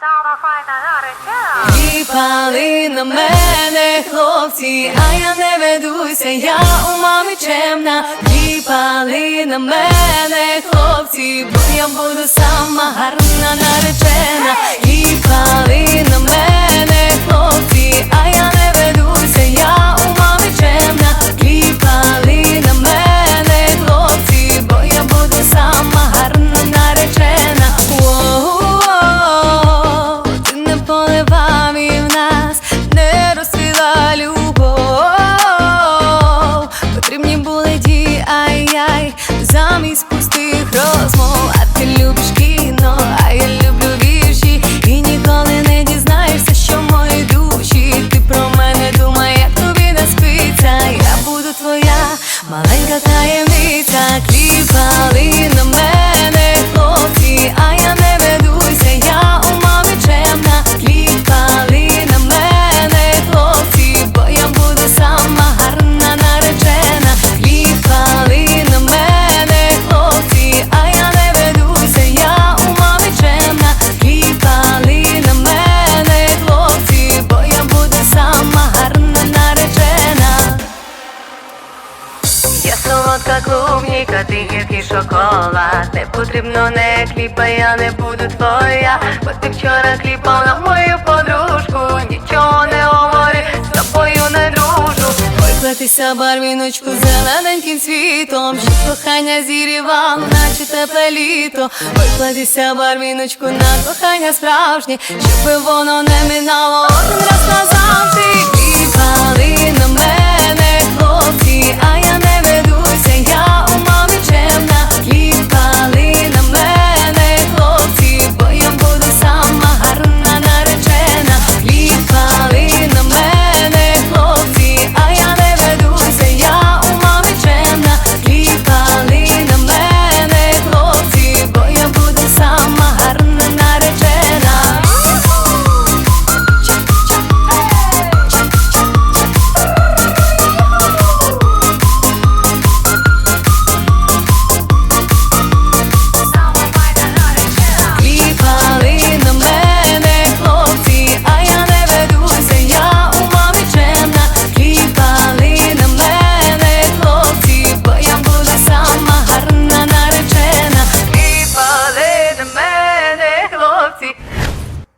Сама файна наречена. Кліпали на мене хлопці, а я не ведуся, я у мами чемна. Кліпали на мене хлопці, бо я буду сама гарна наречена. На замість пустих розмов. А ти любиш кіно, а я люблю вірші. І ніколи не дізнаєшся, що в моїй душі. Ти про мене думай, як тобі не спиться. Я буду твоя маленька таємниця. Кліпали на мене солодка клубніка, ти гіркий шоколад. Не потрібно не кліпай, я не буду твоя. Бо ти вчора кліпав на мою подружку Нічого не говори, з тобою не дружу. Виклатися барвіночку зелененьким світом. Щоб кохання зірівало, наче тепле літо. Викладися барвіночку на кохання справжнє Щоб воно не минало. Один раз назавжди